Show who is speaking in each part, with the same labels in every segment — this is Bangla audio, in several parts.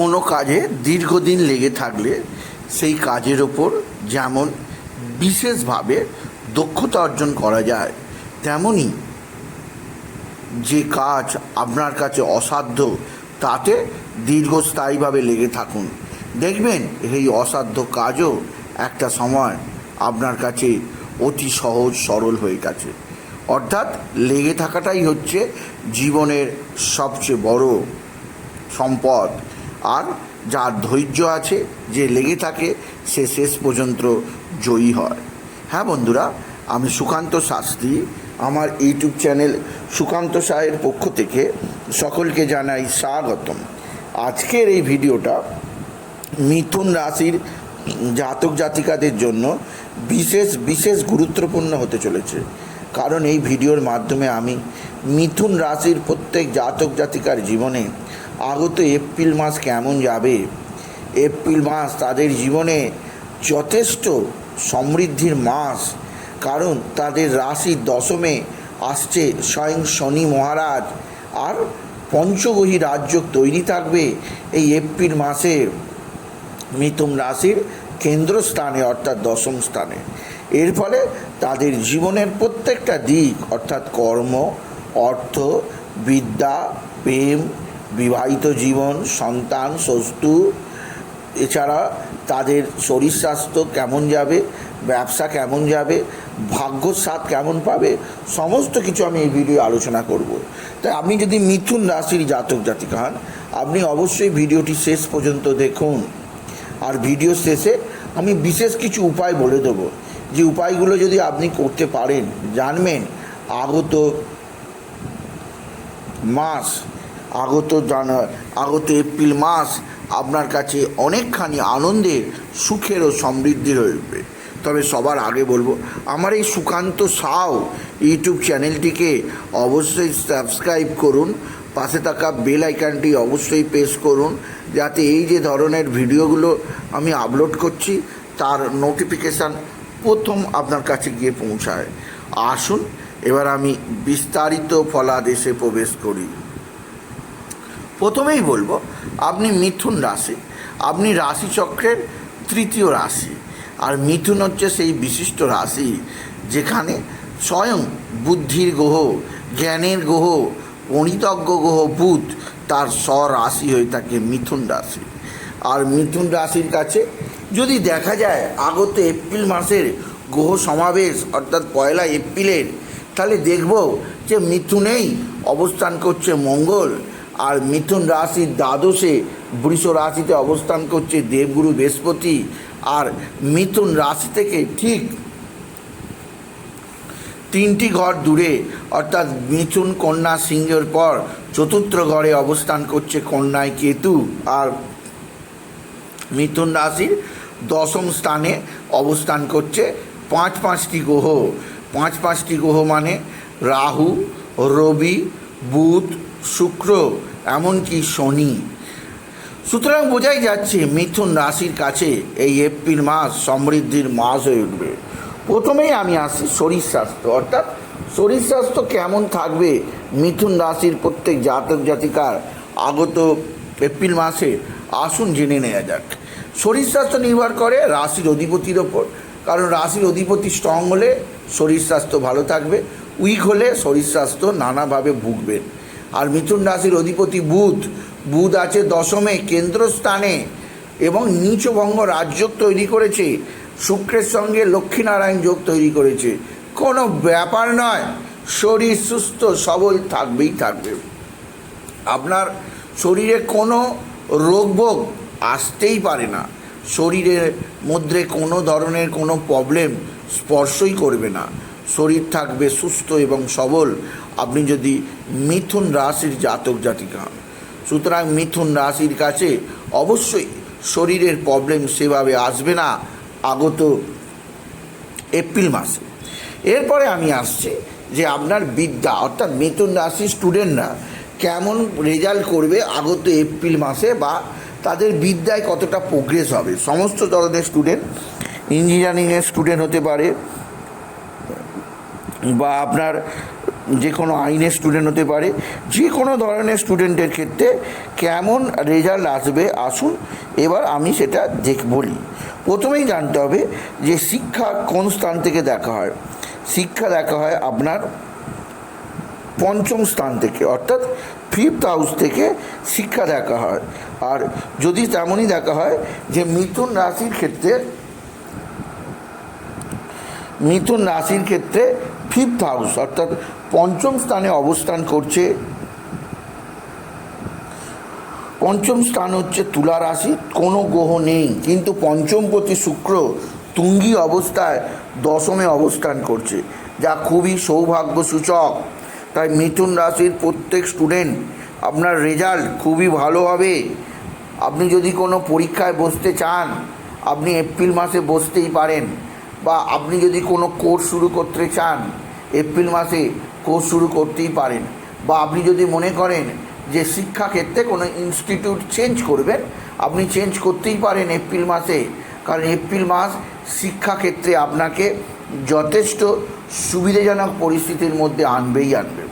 Speaker 1: কোনো কাজে দীর্ঘদিন লেগে থাকলে সেই কাজের ওপর যেমন বিশেষভাবে দক্ষতা অর্জন করা যায় তেমনই যে কাজ আপনার কাছে অসাধ্য, তাতে দীর্ঘস্থায়ীভাবে লেগে থাকুন। দেখবেন এই অসাধ্য কাজও একটা সময় আপনার কাছে অতি সহজ, সরল হয়ে গেছে। অর্থাৎ লেগে থাকাটাই হচ্ছে জীবনের সবচেয়ে বড় সম্পদ। আর যার ধৈর্য আছে, যে লেগে থাকে, সে শেষ পর্যন্ত জয়ী হয়। হ্যাঁ বন্ধুরা, আমি সুকান্ত শাস্ত্রী, আমার ইউটিউব চ্যানেল সুকান্ত সাহের পক্ষ থেকে সকলকে জানাই স্বাগতম। আজকের এই ভিডিওটা মিথুন রাশির জাতক জাতিকাদের জন্য বিশেষ বিশেষ গুরুত্বপূর্ণ হতে চলেছে। কারণ এই ভিডিওর মাধ্যমে আমি মিথুন রাশির প্রত্যেক জাতক জাতিকার জীবনে আগত এপ্রিল মাস কেমন যাবে? এপ্রিল মাস তাদের জীবনে যথেষ্ট সমৃদ্ধির মাস, কারণ তাদের রাশির দশমে আসছে স্বয়ং শনি মহারাজ আর পঞ্চগহী রাজ্য তৈরি থাকবে এই এপ্রিল মাসে। মিথুন রাশির কেন্দ্রস্থানে অর্থাৎ দশম স্থানে। এর ফলে তাদের জীবনের প্রত্যেকটা দিক অর্থাৎ কর্ম, অর্থ, বিদ্যা, প্রেম বিবাহিত জীবন, সন্তান সস্তু এছাড়া তাদের শরীর স্বাস্থ্য কেমন যাবে, ব্যবসা কেমন যাবে ভাগ্য স্বাদ কেমন পাবে, সমস্ত কিছু আমি এই ভিডিও আলোচনা করব। তাই আপনি যদি মিথুন রাশির জাতক জাতিকা হন, আপনি অবশ্যই ভিডিওটি শেষ পর্যন্ত দেখুন। আর ভিডিও শেষে আমি বিশেষ কিছু উপায় বলে দেবো। যে উপায়গুলো যদি আপনি করতে পারেন, জানবেন, আগত মাস আগত জানা, আগত এপ্রিল মাস আপনার কাছে অনেকখানি আনন্দের, সুখের ও সমৃদ্ধির হয়ে তবে সবার আগে বলব, আমার এই সুকান্ত সাও ইউটিউব চ্যানেলটিকে অবশ্যই সাবস্ক্রাইব করুন, পাশে থাকা বেল আইকনটি অবশ্যই প্রেস করুন, যাতে এই যে ধরনের ভিডিওগুলো আমি আপলোড করছি, তার নোটিফিকেশান প্রথম আপনার কাছে গিয়ে পৌঁছায়। আসুন, এবার আমি বিস্তারিত ফলাদেশে প্রবেশ করি। প্রথমেই বলব, আপনি মিথুন রাশি, আপনি রাশিচক্রের তৃতীয় রাশি। আর মিথুন হচ্ছে সেই বিশিষ্ট রাশি যেখানে স্বয়ং বুদ্ধির গ্রহ, জ্ঞানের গ্রহ পরিতজ্ঞ গ্রহ, বুধ তার স্বরাশি হয়ে থাকে মিথুন রাশি। আর মিথুন রাশির কাছে যদি দেখা যায় আগত এপ্রিল মাসের গ্রহ সমাবেশ অর্থাৎ পয়লা এপ্রিলের, তাহলে দেখব যে মিথুনেই অবস্থান করছে মঙ্গল। আর মিথুন রাশির দ্বাদশে বৃষ রাশিতে অবস্থান করছে দেবগুরু বৃহস্পতি। আর মিথুন রাশি থেকে ঠিক তিনটি ঘর দূরে, অর্থাৎ মিথুন কন্যা সিংহের পর চতুর্থ ঘরে অবস্থান করছে কন্যায় কেতু। আর মিথুন রাশির দশম স্থানে অবস্থান করছে পাঁচ পাঁচটি গ্রহ। পাঁচ পাঁচটি গ্রহ মানে রাহু, রবি, বুধ, শুক্র। এমনকি শনি। সুতরাং বোঝাই যাচ্ছে মিথুন রাশির কাছে এই এপ্রিল মাস সমৃদ্ধির মাস হয়ে উঠবে। প্রথমেই আমি আসি শরীর স্বাস্থ্য, অর্থাৎ শরীর স্বাস্থ্য কেমন থাকবে মিথুন রাশির প্রত্যেক জাতক জাতিকার আগত এপ্রিল মাসে? আসুন জেনে নেওয়া যাক। শরীর স্বাস্থ্য নির্ভর করে রাশির অধিপতির ওপর, কারণ রাশির অধিপতি স্ট্রং হলে শরীর স্বাস্থ্য ভালো থাকবে উইক হলে শরীর স্বাস্থ্য নানাভাবে ভুগবেন আর মিথুন রাশির অধিপতি বুধ। বুধ আছে দশমে, কেন্দ্রস্থানে এবং নিচভঙ্গ রাজযোগ তৈরি করেছে। শুক্রের সঙ্গে লক্ষ্মীনারায়ণ যোগ তৈরি করেছে। কোনো ব্যাপার নয়, শরীর সুস্থ, সবল থাকবেই থাকবে। আপনার শরীরে কোনো রোগভোগ আসতেই পারে না। শরীরের মধ্যে কোনো ধরনের কোনো প্রবলেম স্পর্শই করবে না। শরীর থাকবে সুস্থ এবং সবল। আপনি যদি মিথুন রাশির জাতক জাতিকা হন সুতরাং মিথুন রাশির কাছে অবশ্যই শরীরের প্রবলেম সেভাবে আসবে না, আগত এপ্রিল মাসে। এরপরে আমি আসছি যে আপনার বিদ্যা, অর্থাৎ মিথুন রাশির স্টুডেন্টরা কেমন রেজাল্ট করবে আগত এপ্রিল মাসে বা তাদের বিদ্যায় কতটা প্রোগ্রেস হবে। সমস্ত ধরনের স্টুডেন্ট ইঞ্জিনিয়ারিংয়ের স্টুডেন্ট হতে পারে বা আপনার যে কোনো আইনের স্টুডেন্ট হতে পারে যে কোনো ধরনের স্টুডেন্টের ক্ষেত্রে কেমন রেজাল্ট আসবে আসুন, এবার আমি সেটা দেখ, বলি। প্রথমেই জানতে হবে যে শিক্ষা কোন স্থান থেকে দেখা হয়? শিক্ষা দেখা হয় আপনার পঞ্চম স্থান থেকে, অর্থাৎ ফিফথ হাউস থেকে শিক্ষা দেখা হয়। আর যদি তেমনই দেখা হয় যে মিথুন রাশির ক্ষেত্রে, মিথুন রাশির ক্ষেত্রে ফিফথ হাউস অর্থাৎ পঞ্চম স্থানে অবস্থান করছে। পঞ্চম স্থান হচ্ছে তুলা রাশি, কোনো গ্রহ নেই। কিন্তু পঞ্চমপতি শুক্র তুঙ্গি অবস্থায় দশমে অবস্থান করছে, যা খুবই সৌভাগ্য সূচক তাই মিথুন রাশির প্রত্যেক স্টুডেন্ট আপনার রেজাল্ট খুবই ভালো হবে। আপনি যদি কোনো পরীক্ষায় বসতে চান, আপনি এপ্রিল মাসে বসতেই পারেন। বা আপনি যদি কোনো কোর্স শুরু করতে চান, এপ্রিল মাসে কোর্স শুরু করতেই পারেন। বা আপনি যদি মনে করেন যে শিক্ষাক্ষেত্রে কোনো ইনস্টিটিউট চেঞ্জ করবেন, আপনি চেঞ্জ করতেই পারেন এপ্রিল মাসে। কারণ এপ্রিল মাস শিক্ষাক্ষেত্রে আপনাকে যথেষ্ট সুবিধাজনক পরিস্থিতির মধ্যে আনবেই আনবে।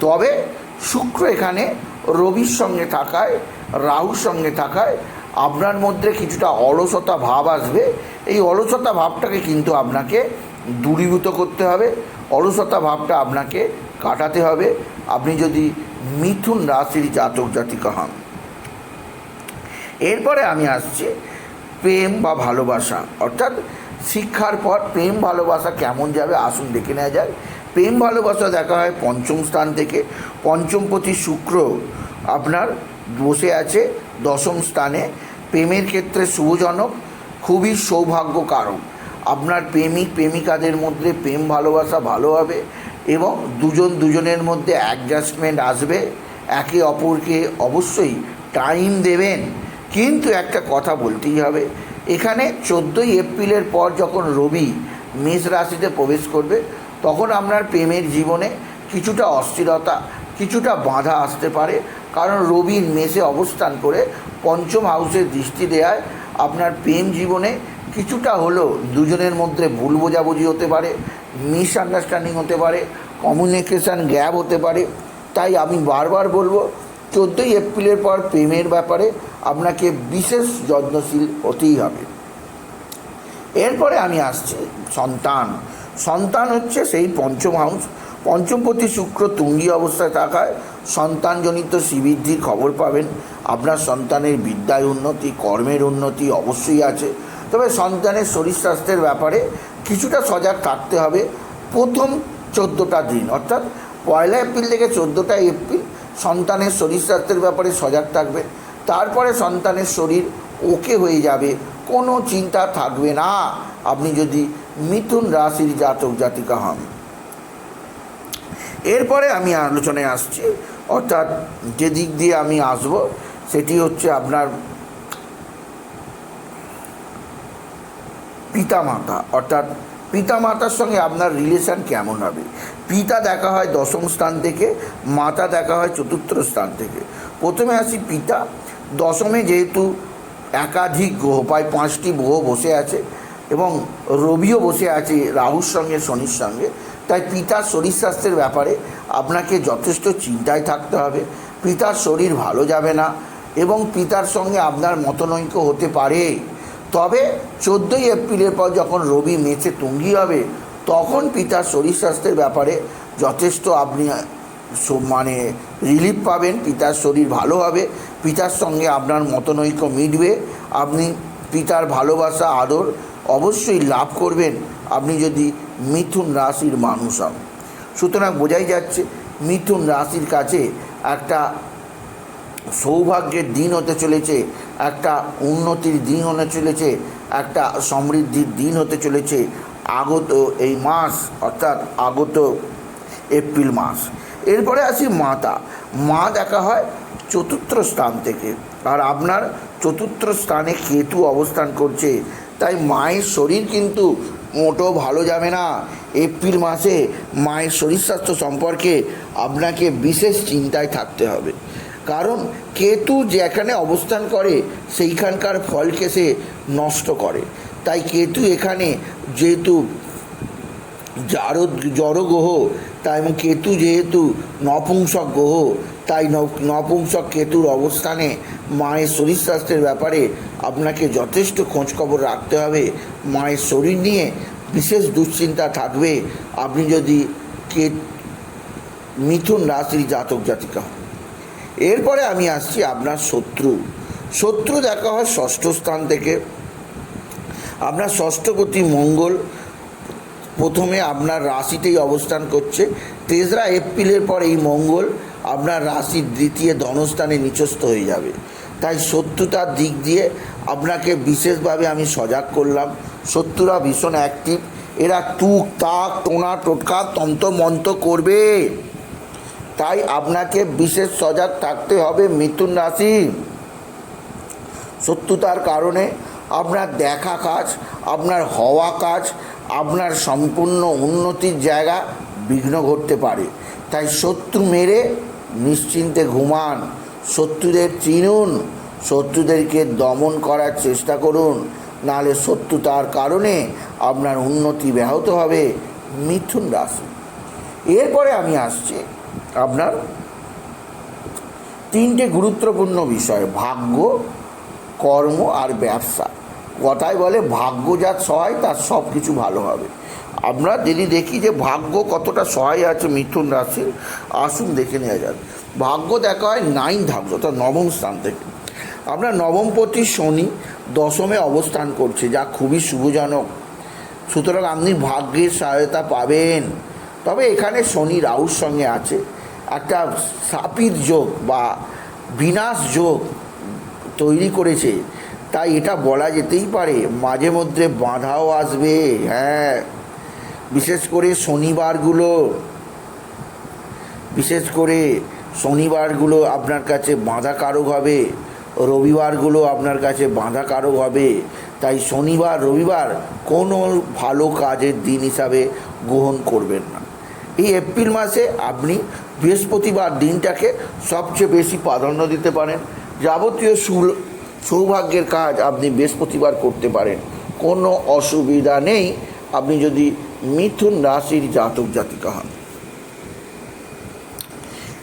Speaker 1: তবে শুক্র এখানে রবির সঙ্গে থাকায়, রাহুর সঙ্গে থাকায় আপনার মধ্যে কিছুটা অলসতা ভাব আসবে। এই অলসতা ভাবটাকে কিন্তু আপনাকে দূরীভূত করতে হবে। অলসতা ভাবটা আপনাকে কাটাতে হবে। আপনি যদি মিথুন রাশির জাতক জাতিকা হন। এরপরে আমি আসছি প্রেম বা ভালোবাসা। অর্থাৎ শিক্ষার পর প্রেম ভালোবাসা কেমন যাবে আসুন দেখে নেওয়া যায় প্রেম ভালোবাসা দেখা হয় পঞ্চম স্থান থেকে। পঞ্চমপতি শুক্র আপনার বসে আছে দশম স্থানে। প্রেমের ক্ষেত্রে শুভজনক, খুবই সৌভাগ্য কারণ আপনার প্রেমিক, প্রেমিকাদের মধ্যে প্রেম, ভালোবাসা ভালো হবে এবং দুজন, দুজনের মধ্যে অ্যাডজাস্টমেন্ট আসবে। একে অপরকে অবশ্যই টাইম দেবেন। কিন্তু একটা কথা বলতেই হবে, এখানে চোদ্দোই এপ্রিলের পর যখন রবি মেষ রাশিতে প্রবেশ করবে, তখন আপনার প্রেমের জীবনে কিছুটা অস্থিরতা, কিছুটা বাধা আসতে পারে। কারণ রবি মেষে অবস্থান করে পঞ্চম হাউসের দৃষ্টি দেওয়ায় আপনার প্রেম জীবনে কিছুটা হলেও দুজনের মধ্যে ভুল বোঝাবুঝি হতে পারে মিসআন্ডারস্ট্যান্ডিং হতে পারে কমিউনিকেশান গ্যাপ হতে পারে। তাই আমি বারবার বলব, চোদ্দোই এপ্রিলের পর প্রেমের ব্যাপারে আপনাকে বিশেষ যত্নশীল হতেই হবে। এরপরে আমি আসছি, সন্তান। সন্তান হচ্ছে সেই পঞ্চম হাউস পঞ্চমপতি শুক্র তুঙ্গি অবস্থায় থাকায় সন্তানজনিত শ্রীবৃদ্ধির খবর পাবেন। আপনার সন্তানের বিদ্যায় উন্নতি, কর্মের উন্নতি অবশ্যই আছে। তবে সন্তানের শরীর স্বাস্থ্যের ব্যাপারে কিছুটা সজাগ থাকতে হবে প্রথম চোদ্দোটা দিন। অর্থাৎ পয়লা এপ্রিল থেকে চোদ্দোটা এপ্রিল সন্তানের শরীর স্বাস্থ্যের ব্যাপারে সজাগ থাকবে। তারপরে সন্তানের শরীর ওকে হয়ে যাবে, কোনো চিন্তা থাকবে না। আপনি যদি মিথুন রাশির জাতক জাতিকা হন। এরপরে আমি আলোচনায় আসছি, অর্থাৎ যে দিক দিয়ে আমি আসব, সেটি হচ্ছে আপনার পিতামাতা, অর্থাৎ পিতামাতার সঙ্গে আপনার রিলেশান কেমন হবে? পিতা দেখা হয় দশম স্থান থেকে, মাতা দেখা হয় চতুর্থ স্থান থেকে। প্রথমে আসি পিতা। দশমে যেহেতু একাধিক গ্রহ, প্রায় পাঁচটি গ্রহ বসে আছে এবং রবিও বসে আছে রাহুর সঙ্গে, শনির সঙ্গে। তাই পিতার শরীর স্বাস্থ্যের ব্যাপারে আপনাকে যথেষ্ট চিন্তায় থাকতে হবে। পিতার শরীর ভালো যাবে না এবং পিতার সঙ্গে আপনার মতনৈক্য হতে পারে। তবে চোদ্দোই এপ্রিলের পর যখন রবি মেচে তুঙ্গি হবে, তখন পিতার শরীর স্বাস্থ্যের ব্যাপারে যথেষ্ট আপনি মানে রিলিফ পাবেন। পিতার শরীর ভালো হবে। পিতার সঙ্গে আপনার মতনৈক্য মিটবে। আপনি পিতার ভালোবাসা, আদর অবশ্যই লাভ করবেন। আপনি যদি মিথুন রাশির মানুষ হন। সুতরাং বোঝাই যাচ্ছে, মিথুন রাশির কাছে একটা সৌভাগ্যের দিন হতে চলেছে। একটা উন্নতির দিন হতে চলেছে, একটা সমৃদ্ধির দিন হতে চলেছে আগত এই মাস, অর্থাৎ আগত এপ্রিল মাস। এরপরে আসি মাতা। মা দেখা হয় চতুর্থ স্থান থেকে। আর আপনার চতুর্থ স্থানে কেতু অবস্থান করছে। তাই মায়ের শরীর কিন্তু মোটো ভালো যাবে না। এপ্রিল মাসে মায়ের শরীর স্বাস্থ্য সম্পর্কে আপনাকে বিশেষ চিন্তায় থাকতে হবে। কারণ কেতু যেখানে অবস্থান করে, সেইখানকার ফলকে সে নষ্ট করে। তাই কেতু এখানে যেহেতু যারও জড় গ্রহ তাই এবং কেতু যেহেতু নপুংসক গ্রহ তাই নপুংসক কেতুর অবস্থানে মায়ের শরীর স্বাস্থ্যের ব্যাপারে আপনাকে যথেষ্ট খোঁজখবর রাখতে হবে। মায়ের শরীর নিয়ে বিশেষ দুশ্চিন্তা থাকবে। আপনি যদি কে মিথুন রাশির জাতক জাতিকা এরপরে আমি আসছি আপনার শত্রু। শত্রু দেখা হয় ষষ্ঠ স্থান থেকে। আপনার ষষ্ঠপতি মঙ্গল। প্রথমে আপনার রাশিতেই অবস্থান করছে। তেসরা এপ্রিলের পর এই মঙ্গল আপনার রাশির দ্বিতীয় ধনস্থানে নিচস্থ হয়ে যাবে। তাই শত্রুতার দিক দিয়ে আপনাকে বিশেষভাবে আমি সজাগ করলাম। শত্রুরা ভীষণ অ্যাক্টিভ এরা টুক তাক টোনা টোটকা তন্ত্র মন্ত্র করবে। তাই আপনাকে বিশেষ সজাগ থাকতে হবে মিথুন রাশি। শত্রুতার কারণে আপনার দেখা কাজ, আপনার হওয়া কাজ, আপনার সম্পূর্ণ উন্নতির জায়গা বিঘ্ন ঘটতে পারে। তাই শত্রু মেরে নিশ্চিন্তে ঘুমান, শত্রুদের চিনুন, শত্রুদেরকে দমন করার চেষ্টা করুন। নাহলে শত্রুতার কারণে আপনার উন্নতি ব্যাহত হবে মিথুন রাশি। এরপরে আমি আসছি আপনার তিনটে গুরুত্বপূর্ণ বিষয়, ভাগ্য, কর্ম আর ব্যবসা। কথায় বলে ভাগ্য যা সহায়, তার সব কিছু ভালো হবে। আমরা যদি দেখি যে ভাগ্য কতটা সহায় আছে মিথুন রাশির, আসুন দেখে নেওয়া যাক। ভাগ্য দেখা হয় নাইন ধাপ অর্থাৎ নবম স্থান থেকে। আপনার নবমপতি শনি দশমে অবস্থান করছে, যা খুবই শুভজনক। সুতরাং আপনি ভাগ্যের সহায়তা পাবেন। তবে এখানে শনি রাহুর সঙ্গে আছে। একটা সাপির যোগ বা বিনাশ যোগ তৈরি করেছে। তাই এটা বলা যেতেই পারে, মাঝে মধ্যে বাঁধাও আসবে হ্যাঁ। বিশেষ করে শনিবারগুলো, বিশেষ করে শনিবারগুলো আপনার কাছে বাঁধা কারক হবে, রবিবারগুলো আপনার কাছে বাঁধা কারক হবে। তাই শনিবার, রবিবার কোনো ভালো কাজের দিন হিসাবে গ্রহণ করবেন না। এই এপ্রিল মাসে আপনি বৃহস্পতিবার দিনটাকে সবচেয়ে বেশি প্রাধান্য দিতে পারেন। যাবতীয় সৌভাগ্যের কাজ আপনি বৃহস্পতিবার করতে পারেন। কোনো অসুবিধা নেই, আপনি যদি মিথুন রাশির জাতক জাতিকা হন।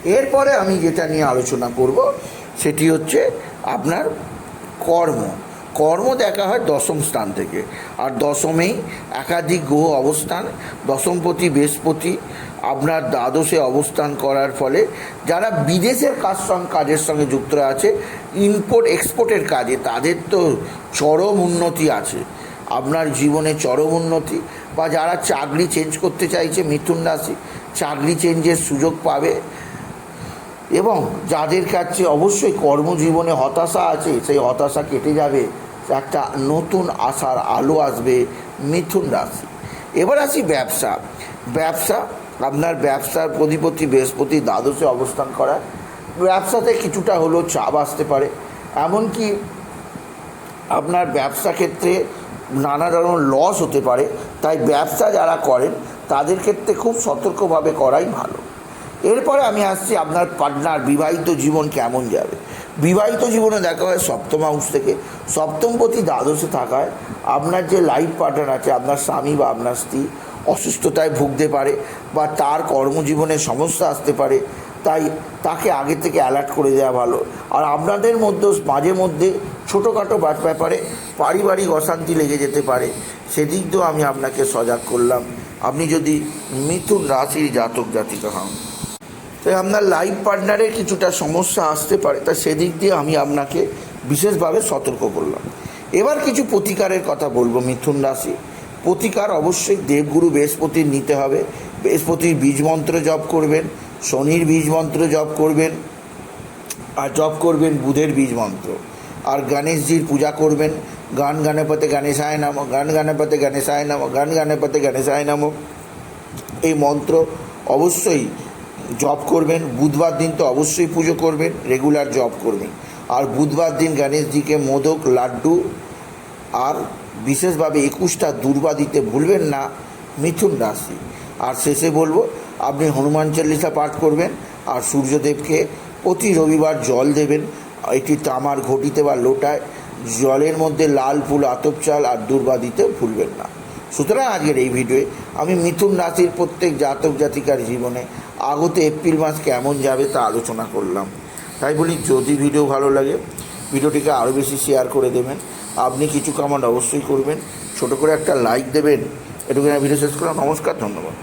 Speaker 1: এরপরে আমি যেটা নিয়ে আলোচনা করব, সেটি হচ্ছে আপনার কর্ম। কর্ম দেখা হয় দশম স্থান থেকে। আর দশমেই একাধিক গ্রহ অবস্থান, দশমপতি, বৃহস্পতি আপনার দ্বাদশে অবস্থান করার ফলে যারা বিদেশের কাজ সঙ্গে কাজের সঙ্গে যুক্ত আছে ইম্পোর্ট এক্সপোর্টের কাজে তাদের তো চরম উন্নতি আছে। আপনার জীবনে চরম উন্নতি বা যারা চাকরি চেঞ্জ করতে চাইছে মিথুন রাশি, চাকরি চেঞ্জের সুযোগ পাবে। এবং যাদের কাছে অবশ্যই কর্মজীবনে হতাশা আছে, সেই হতাশা কেটে যাবে। একটা নতুন আশার আলো আসবে মিথুন রাশি। এবার আসি ব্যবসা। ব্যবসা আপনার ব্যবসার প্রতিপত্তি বৃহস্পতি দ্বাদশে অবস্থান করা ব্যবসাতে কিছুটা হলেও চাপ আসতে পারে। এমনকি আপনার ব্যবসা ক্ষেত্রে নানা ধরনের লস হতে পারে। তাই ব্যবসা যারা করেন, তাদের ক্ষেত্রে খুব সতর্কভাবে করাই ভালো। এরপরে আমি আসছি আপনার পার্টনার বিবাহিত জীবন কেমন যাবে? বিবাহিত জীবনে দেখা হয় সপ্তম হাউস থেকে সপ্তমপতি দ্বাদশে থাকায় আপনার যে লাইফ পার্টনার আছে, আপনার স্বামী বা আপনার স্ত্রী অসুস্থতায় ভুগতে পারে। বা তার কর্মজীবনে সমস্যা আসতে পারে, তাই তাকে আগে থেকে অ্যালার্ট করে দেওয়া ভালো। আর আপনাদের মধ্যেও মাঝে মধ্যে ছোটোখাটো ব্যাপারে পারিবারিক অশান্তি লেগে যেতে পারে, সেদিক দিয়েও আমি আপনাকে সজাগ করলাম। আপনি যদি মিথুন রাশির জাতক, জাতিকা হন, তাই আপনার লাইফ পার্টনারের কিছুটা সমস্যা আসতে পারে তা সেদিক দিয়ে আমি আপনাকে বিশেষভাবে সতর্ক করলাম। এবার কিছু প্রতিকারের কথা বলব মিথুন রাশি। প্রতিকার অবশ্যই দেবগুরু বৃহস্পতির নিতে হবে। বৃহস্পতির বীজ মন্ত্র জপ করবেন, শনির বীজ মন্ত্র জপ করবেন, আর জপ করবেন বুধের বীজ মন্ত্র। আর গণেশজির পূজা করবেন, গান গানেপতে গণেশায় নাম, গান গানেপতে গণেশায় নাম, গান গানেপতে গণেশায় নাম। এই মন্ত্র অবশ্যই জপ করবেন, বুধবার দিন তো অবশ্যই পুজো করবেন, রেগুলার জপ করবেন। আর বুধবার দিন গণেশজিকে মোদক, লাড্ডু আর বিশেষভাবে একুশটা দুর্বা দিতে ভুলবেন না, মিথুন রাশি। আর শেষে বলব, আপনি হনুমান চল্লিশা পাঠ করবেন আর সূর্যদেবকে প্রতি রবিবার জল দেবেন, একটি তামার ঘটিতে বা লোটায় জলের মধ্যে লাল ফুল, আতপ চাল আর দুর্বা দিতে ভুলবেন না। সুতরাং আজকের এই ভিডিওয়ে আমি মিথুন রাশির প্রত্যেক জাতক জাতিকার জীবনে আগত এপ্রিল মাস কেমন যাবে তা আলোচনা করলাম। তাই বলি, যদি ভিডিও ভালো লাগে, ভিডিওটিকে আরও বেশি শেয়ার করে দেবেন। আপনি কিছু কমেন্ট অবশ্যই করবেন। ছোট করে একটা লাইক দেবেন। এটুকু ভিডিও শেষ করলাম। নমস্কার ধন্যবাদ।